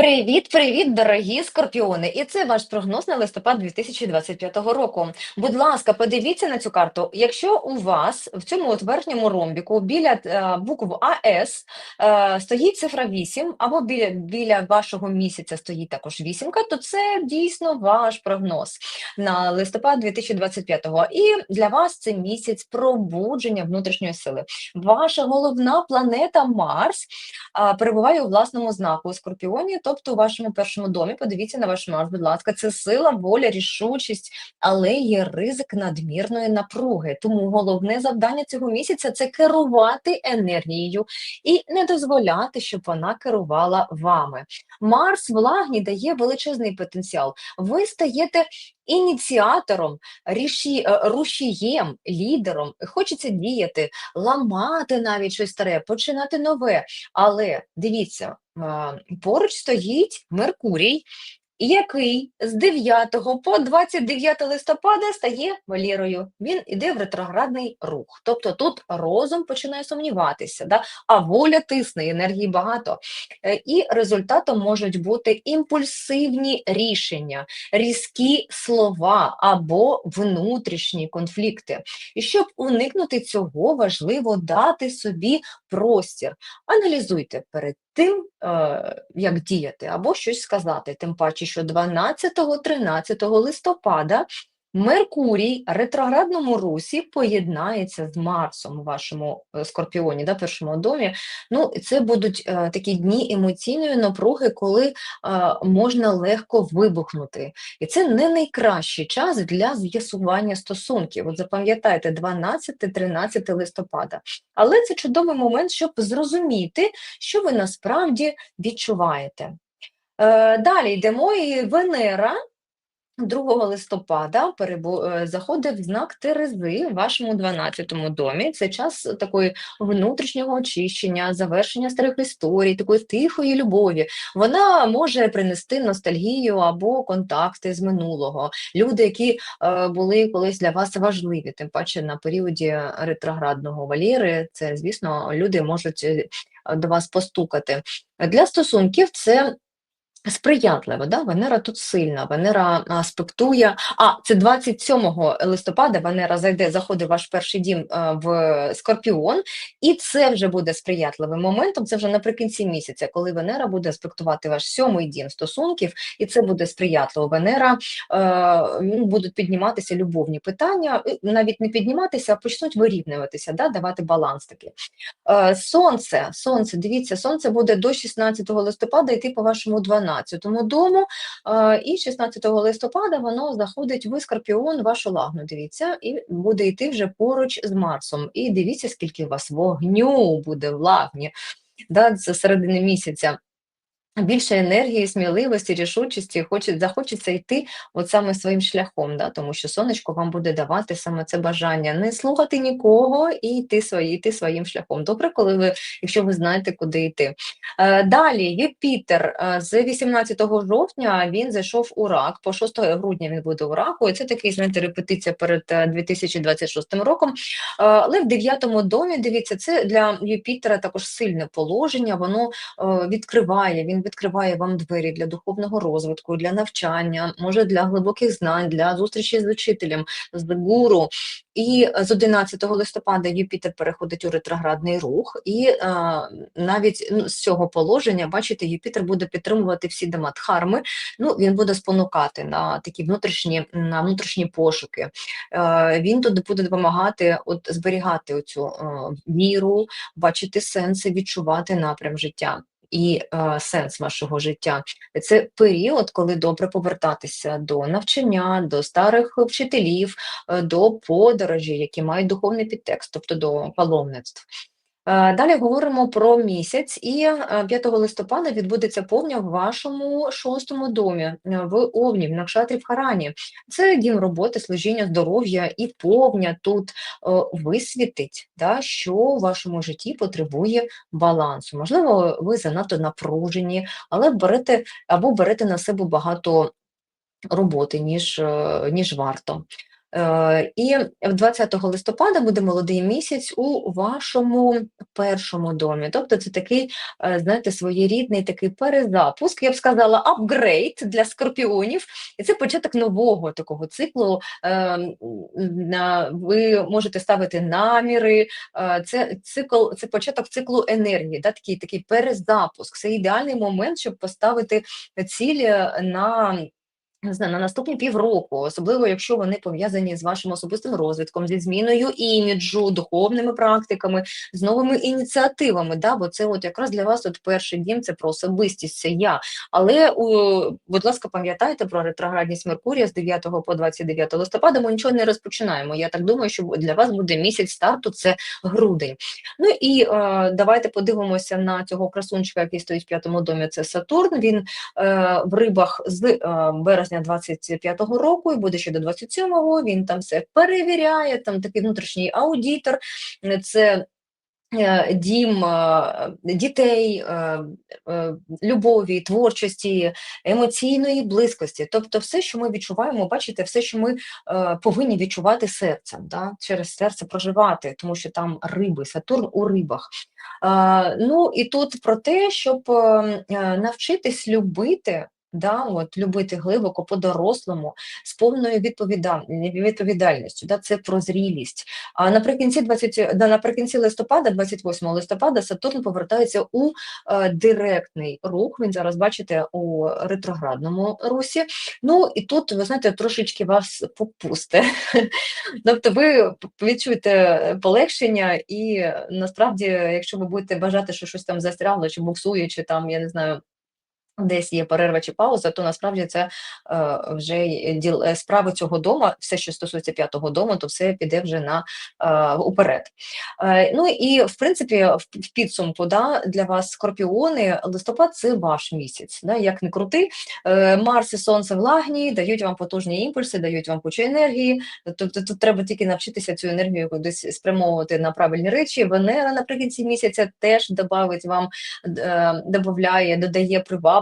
Привіт, привіт, дорогі скорпіони! І це ваш прогноз на листопад 2025 року. Будь ласка, подивіться на цю карту. Якщо у вас в цьому от верхньому ромбіку біля е, букв АС е, стоїть цифра 8, або біля, біля вашого місяця стоїть також вісімка, то це дійсно ваш прогноз на листопад 2025-го. І для вас це місяць пробудження внутрішньої сили. Ваша головна планета Марс а, перебуває у власному знаку у Скорпіоні, тобто у вашому першому домі. Подивіться на ваш Марс, будь ласка, це сила, воля, рішучість, але є ризик надмірної напруги. Тому головне завдання цього місяця це керувати енергією і не дозволяти, щоб вона керувала вами. Марс в лагні дає величезний потенціал. Ви стаєте ініціатором, ріші, е, рушієм, лідером. Хочеться діяти, ламати навіть щось старе, починати нове. Але дивіться, поруч стоїть Меркурій, який з 9 по 29 листопада стає Валірою. Він іде в ретроградний рух. Тобто тут розум починає сумніватися, да? а воля тисне, енергії багато. Е, І результатом можуть бути імпульсивні рішення, різкі слова або внутрішні конфлікти. І щоб уникнути цього, важливо дати собі простір. Аналізуйте перед тим, е, як діяти, або щось сказати. Тим паче, що 12-13 листопада Меркурій ретроградному русі поєднається з Марсом у вашому е, скорпіоні, да, першому домі. Ну, це будуть е, такі дні емоційної напруги, коли е, можна легко вибухнути. І це не найкращий час для з'ясування стосунків. От запам'ятайте, 12-13 листопада. Але це чудовий момент, щоб зрозуміти, що ви насправді відчуваєте. Е, Далі йдемо, і Венера 2 листопада перебу... е, заходить в знак Терези в вашому 12-му домі. Це час такої внутрішнього очищення, завершення старих історій, такої тихої любові. Вона може принести ностальгію або контакти з минулого. Люди, які е, були колись для вас важливі, тим паче на періоді ретроградного валіри, це, звісно, люди можуть е, до вас постукати. Для стосунків це Сприятливо, да? Венера тут сильна, Венера аспектує. А, це 27 листопада Венера зайде, заходить в ваш перший дім в Скорпіон, і це вже буде сприятливим моментом. Це вже наприкінці місяця, коли Венера буде аспектувати ваш сьомий дім стосунків, і це буде сприятливо. Венера е, ну, будуть підніматися любовні питання, навіть не підніматися, а почнуть вирівнюватися, да? давати баланс такий. Е, сонце, сонце, дивіться, сонце буде до 16 листопада йти по вашому 12 дому, е, і 16 листопада воно заходить в Скорпіон, вашу лагну, дивіться, і буде йти вже поруч з Марсом. І дивіться, скільки у вас вогню буде в лагні, да, з середини місяця. Більше енергії, сміливості, рішучості, хоче, захочеться йти от саме своїм шляхом, да? тому що сонечко вам буде давати саме це бажання не слухати нікого і йти, свої, йти своїм шляхом. Добре, коли ви, якщо ви знаєте, куди йти. Е, далі Юпітер е, з 18 жовтня він зайшов у рак, по 6 грудня він буде у раку, і це такий, знаєте, репетиція перед е, 2026 роком. Е, але в 9 домі, дивіться, це для Юпітера також сильне положення, воно відкриває, він відкриває вам двері для духовного розвитку, для навчання, може для глибоких знань, для зустрічі з учителем, з гуру. І з 11 листопада Юпітер переходить у ретроградний рух, і е, навіть ну, з цього положення, бачите, Юпітер буде підтримувати всі дома дхарми, ну, він буде спонукати на такі внутрішні, на внутрішні пошуки. Е, він тут буде допомагати от, зберігати оцю е, віру, бачити сенси, відчувати напрям життя і е, сенс вашого життя. Це період, коли добре повертатися до навчання, до старих вчителів, е, до подорожі, які мають духовний підтекст, тобто до паломництв. Е, Далі говоримо про місяць, і е, 5 листопада відбудеться повня в вашому шостому домі е, в Овні, в Накшатрі в Харані. Це дім роботи, служіння, здоров'я і повня тут е, висвітить, да, що в вашому житті потребує балансу. Можливо, ви занадто напружені, але берете або берете на себе багато роботи, ніж, е, ніж варто. Е, І 20 листопада буде молодий місяць у вашому першому домі. Тобто це такий, е, знаєте, своєрідний такий перезапуск, я б сказала, апгрейд для скорпіонів. І це початок нового такого циклу. Е, Ви можете ставити наміри. Це цикл, це початок циклу енергії, да, такий, такий перезапуск. Це ідеальний момент, щоб поставити цілі на. На наступні півроку, особливо якщо вони пов'язані з вашим особистим розвитком, зі зміною іміджу, духовними практиками, з новими ініціативами. Да? Бо це от якраз для вас от перший дім це про особистість, це я. Але, у, будь ласка, пам'ятайте про ретроградність Меркурія з 9 по 29 листопада. Ми нічого не розпочинаємо. Я так думаю, що для вас буде місяць старту, це грудень. Ну і е, давайте подивимося на цього красунчика, який стоїть в п'ятому домі. Це Сатурн. Він е, в рибах з е, 25-го року і буде ще до 27-го. Він там все перевіряє. Там такий внутрішній аудітор. Це е, дім е, дітей, е, любові, творчості, емоційної близькості. Тобто, все, що ми відчуваємо, бачите, все, що ми повинні відчувати серцем, да? через серце проживати, тому що там риби, Сатурн у рибах. Ну і тут про те, щоб е, е, навчитись любити. Да, от любити глибоко по-дорослому з повною відповіда... відповідальністю. Да, це про зрілість. А наприкінці 20... да, наприкінці листопада, 28 листопада, Сатурн повертається у е, директний рух. Він зараз бачите у ретроградному русі. Ну і тут ви знаєте, трошечки вас попусте. Тобто, ви відчуєте полегшення, і насправді, якщо ви будете бажати, що щось там застрягло, чи буксує, чи там я не знаю. Десь є перерва чи пауза, то насправді це е, вже діл е, справи цього дому, все, що стосується п'ятого дому, то все піде вже на е, уперед. Е, ну і в принципі, в, підсумку, да, для вас скорпіони, листопад це ваш місяць. Да, як не крути, е, Марс і Сонце в лагні дають вам потужні імпульси, дають вам кучу енергії. Тобто тут треба тільки навчитися цю енергію кудись спрямовувати на правильні речі. Венера наприкінці місяця теж додавить вам, е, додає, додає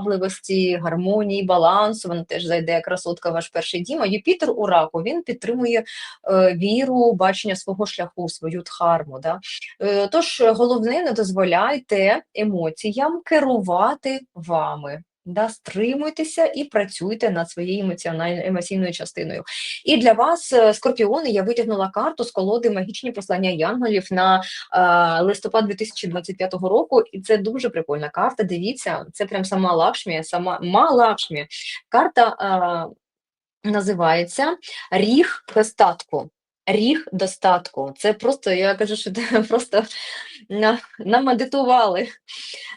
привабливості, гармонії, балансу. Вона теж зайде красотка ваш перший дім. А Юпітер у раку він підтримує е, віру, бачення свого шляху, свою дхарму. Да? Е, тож головне, не дозволяйте емоціям керувати вами. Да, стримуйтеся і працюйте над своєю емоціональною емоційною частиною. І для вас, е, скорпіони, я витягнула карту з колоди магічні послання янголів на е, листопад 2025 року, і це дуже прикольна карта. Дивіться, це прям сама Лакшмі, сама ма. Карта е, називається Ріг достатку. Ріг достатку. Це просто, я кажу, що це просто намедитували.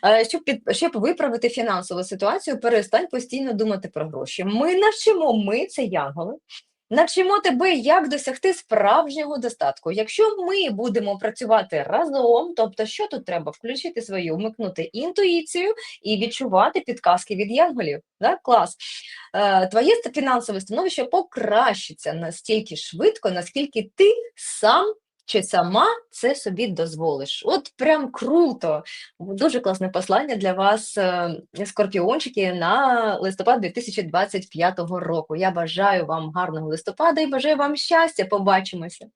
Е, Щоб, під, щоб виправити фінансову ситуацію, перестань постійно думати про гроші. Ми навчимо, ми це янголи. Навчимо тебе, як досягти справжнього достатку. Якщо ми будемо працювати разом, тобто, що тут треба? Включити свою, вмикнути інтуїцію і відчувати підказки від янголів. Да? Клас. Е, Твоє фінансове становище покращиться настільки швидко, наскільки ти сам чи сама це собі дозволиш. От прям круто. Дуже класне послання для вас, е, скорпіончики, на листопад 2025 року. Я бажаю вам гарного листопада і бажаю вам щастя. Побачимося.